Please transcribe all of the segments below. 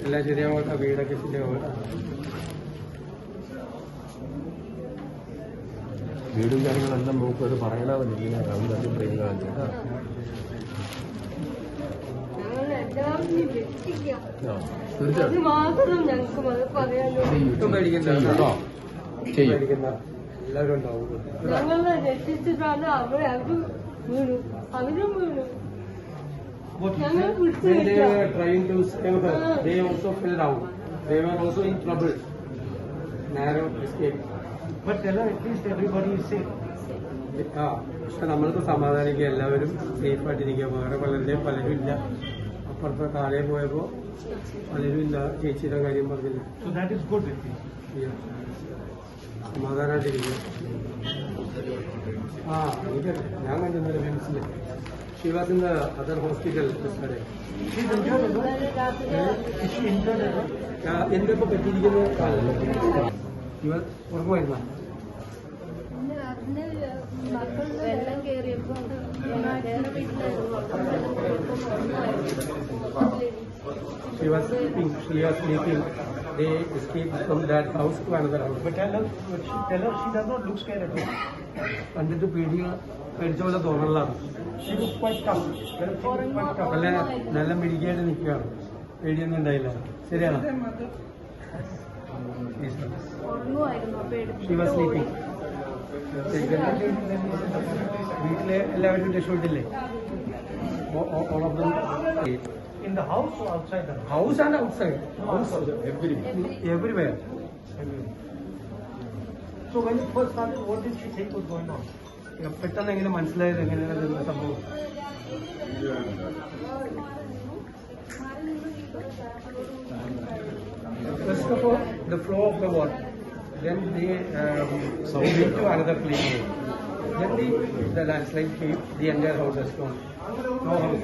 എല്ലാം ശരിയാവട്ടെ വീടൊക്കെ ശരിയാവട്ടെ വീടും കാര്യങ്ങളെല്ലാം നോക്കും അത് പറയണമെന്ന് ഇങ്ങനെ അവൻ തന്നെ ട്രെയിൻ അത് തീർച്ചയായിട്ടും ചെയ്യും, എല്ലാവരും ഉണ്ടാവും. ഞങ്ങളെ രക്ഷിച്ചിട്ടാണ് അവർ വീണു അവരും വീണു ഞങ്ങൾ പിടിച്ചു ആ. പക്ഷെ നമ്മൾക്ക് സമാധാനിക്കുക. എല്ലാവരും സേഫ് ആയിട്ടിരിക്കുക. വേറെ പലരുടെയും പലരും ഇല്ല അപ്പുറത്തെ കാലേ പോയപ്പോ പലരും ഇല്ല ചേച്ചിയുടെ കാര്യം പറഞ്ഞില്ല. സമാധാനമായിട്ടിരിക്കുക ആ എനിക്കറിയാം ഞാൻ കണ്ടിരുന്നില്ല ഫിലിംസിൽ she was in the other hospital ഡിസ്കടെ She's injured as well. Is she injured as well? എന്റെ ഇപ്പൊ പറ്റിയിരിക്കുന്ന കാലല്ല ഇവർ വെള്ളം കയറിയപ്പോ വേറെ She was sleeping. She was sleeping. They escaped from that house to another house. But tell her, tell her she does not look scared at all. കണ്ടിട്ട് പേടി പേടിച്ച പോലെ തോന്നലാണ് She was quite tough. Tell her she looks quite tough. നല്ല നല്ല മിടിക്കായിട്ട് നിൽക്കുകയാണ് പേടിയൊന്നും ഉണ്ടായില്ല ശരിയാണോ വീട്ടിലെ എല്ലാവരും രക്ഷപ്പെട്ടില്ലേ Onam In the house or outside the house? House and outside house every everywhere So when it first started, what did she think was going on? പെട്ടെന്ന് എങ്ങനെ മനസ്സിലായത് എങ്ങനെയാണ് ഇതിന്റെ സംഭവം First of all, the flow of the water. Then they um, moved to another place. Then the, the landslide came, the entire house has gone. No house.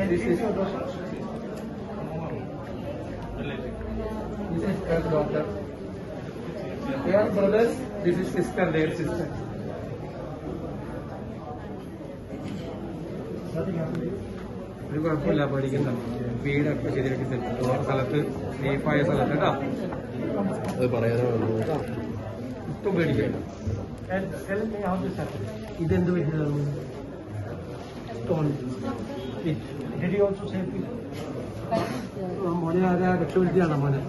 This is this is her daughter. They are brothers. This is sister, their sister. ഒരു കുഴപ്പമില്ല പഠിക്കുന്ന വീടൊക്കെ ശരിയാക്കി തരും സ്ഥലത്ത് സേഫായ സ്ഥലത്ത് കേട്ടോ അത് പറയാനോ വന്നു കേട്ടോ ഒട്ടും പേടിക്കണ്ട. ഇതെന്ത് പറ്റിയതാണ് stone Did he also save people? മോനെ ആരാ രക്ഷപ്പെടുത്തിയാണ് മോനെ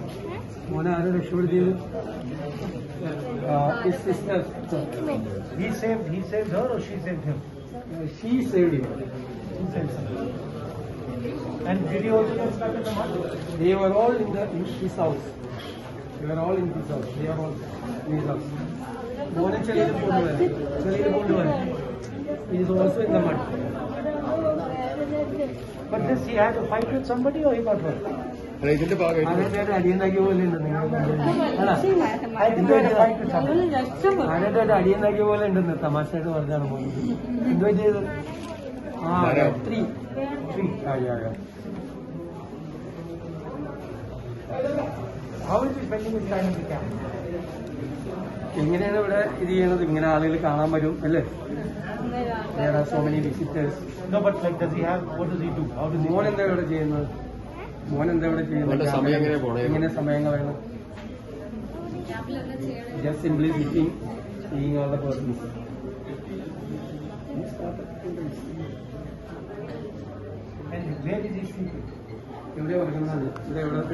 മോനെ ആരാ രക്ഷപ്പെടുത്തിയത് sister He saved, he saved her or she saved him? She save you She saved him. And did he also get stuck in the mud? They were all in the in his house. They were all in his house. They are all in his house. മോനെ ചെളിയിൽ കൊണ്ടുവരാൻ ചെളിയിൽ കൊണ്ടുവരാൻ He is also in the mud. But this, he had a fight with somebody or he got hurt? ഇതിന്റെ ഭാഗമായിട്ട് അടിയുണ്ടാക്കിയ പോലെ ഉണ്ട് നിങ്ങൾ അടിയുണ്ടാക്കിയ ഉണ്ടെന്ന് തമാശയായിട്ട് പറഞ്ഞാണ് പോകുന്നത് എന്തോ ചെയ്ത് ആ three How is he spending his time in the camp? എങ്ങനെയാണ് ഇവിടെ ഇത് ചെയ്യുന്നത് ഇങ്ങനെ ആളുകൾ കാണാൻ വരും അല്ലേ There are so many visitors. No, but like, does he have, what does he do? How does he? മോൻ എന്താ ഇവിടെ ചെയ്യുന്നത് മോൻ എന്താ ഇവിടെ മോന്റെ സമയം എങ്ങനെ പോണേ? എങ്ങനെ സമയം കളയണം just simply sitting seeing all the persons And where is he sleeping? ഇവിടെ ഉറങ്ങുന്നതാണ് ഇവിടെ എവിടെ